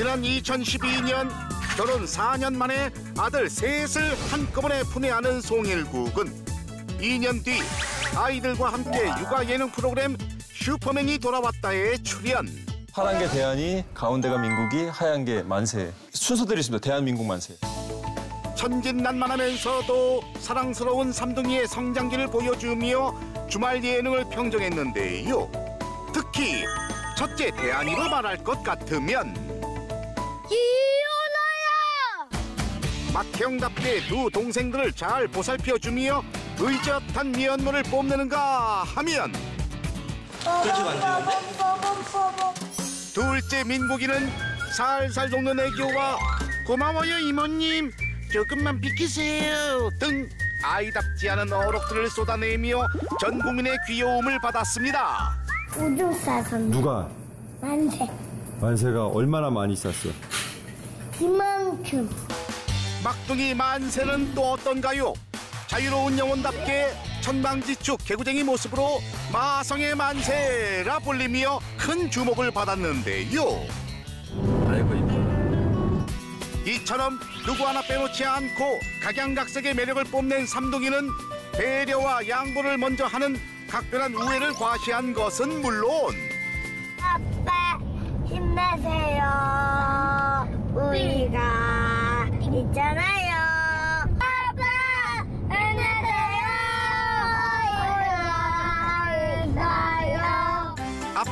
지난 2012년 결혼 4년 만에 아들 셋을 한꺼번에 품에 안은 송일국은 2년 뒤 아이들과 함께 육아 예능 프로그램 슈퍼맨이 돌아왔다에 출연. 파란 게 대한이, 가운데가 민국이, 하얀 게 만세. 순서대로 있습니다. 대한민국 만세. 천진난만하면서도 사랑스러운 삼둥이의 성장기를 보여주며 주말 예능을 평정했는데요. 특히 첫째 대안이로 말할 것 같으면 이윤아야! 막형답게 두 동생들을 잘 보살펴 주며 의젓한 미연모를 뽐내는가 하면 둘째 민국이는 살살 녹는 애교와 고마워요 이모님 조금만 비키세요 등 아이답지 않은 어록들을 쏟아내며 전 국민의 귀여움을 받았습니다. 우주 사선 누가 만세 만세가 얼마나 많이 쌌어요? 이만큼 막둥이 만세는 또 어떤가요? 자유로운 영혼답게 천방지축 개구쟁이 모습으로 마성의 만세라 불리며 큰 주목을 받았는데요. 아이고 이뻐라. 이처럼 누구 하나 빼놓지 않고 각양각색의 매력을 뽐낸 삼둥이는 배려와 양보를 먼저 하는 각별한 우애를 과시한 것은 물론 아빠 힘내세요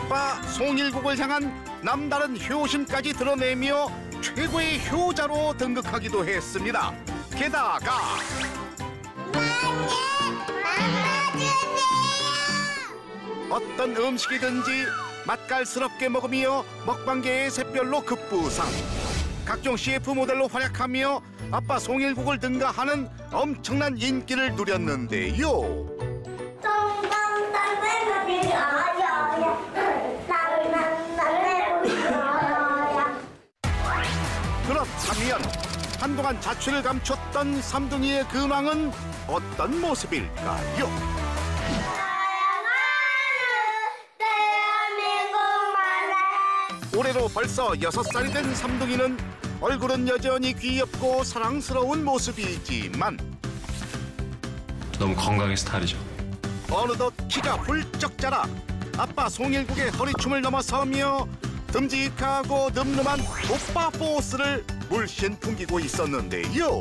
아빠 송일국을 향한 남다른 효심까지 드러내며 최고의 효자로 등극하기도 했습니다. 게다가 어떤 음식이든지 맛깔스럽게 먹으며 먹방계의 샛별로 급부상 각종 CF 모델로 활약하며 아빠 송일국을 등가하는 엄청난 인기를 누렸는데요. 그렇다면 한동안 자취를 감췄던 삼둥이의 근황은 어떤 모습일까요? 올해로 벌써 여섯 살이 된 삼둥이는 얼굴은 여전히 귀엽고 사랑스러운 모습이지만 너무 건강의 스타일이죠. 어느덧 키가 훌쩍 자라 아빠 송일국의 허리춤을 넘어서며 듬직하고 늠름한 오빠 포스를 물씬 풍기고 있었는데요.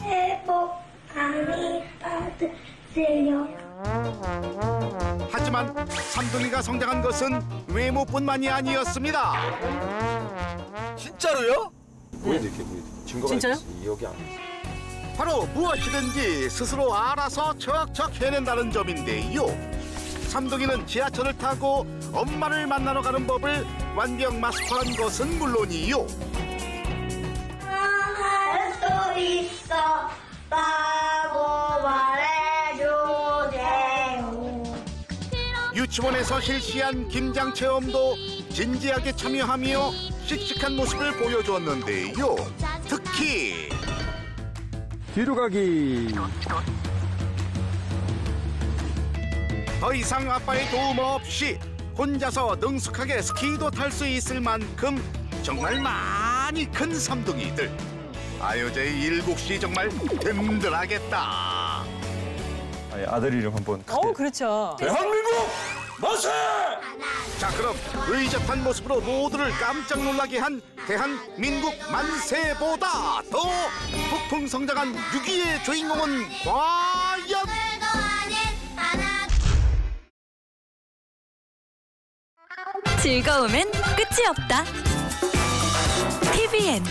행복 많이 받으세요. 하지만 삼둥이가 성장한 것은 외모뿐만이 아니었습니다. 진짜로요? 보여드릴게요. 보여드릴게요. 증거가 진짜요? 있어요. 여기 안에. 바로 무엇이든지 스스로 알아서 척척 해낸다는 점인데요. 삼둥이는 지하철을 타고 엄마를 만나러 가는 법을 완벽 마스터한 것은 물론이요. 할 수 있어 라고 말해주세요. 유치원에서 실시한 김장 체험도 진지하게 참여하며 씩씩한 모습을 보여주었는데요. 특히 뒤로 가기. 더 이상 아빠의 도움 없이 혼자서 능숙하게 스키도 탈 수 있을 만큼 정말 많이 큰 삼둥이들. 아유제 일국씨 정말 든든하겠다. 아예 아들 이름 한번 크게. 어, 그렇죠. 대한민국 만세! 자 그럼 의젓한 모습으로 모두를 깜짝 놀라게 한 대한민국 만세보다 더 폭풍 성장한 6위의 주인공은 과연 즐거움엔 끝이 없다. TVN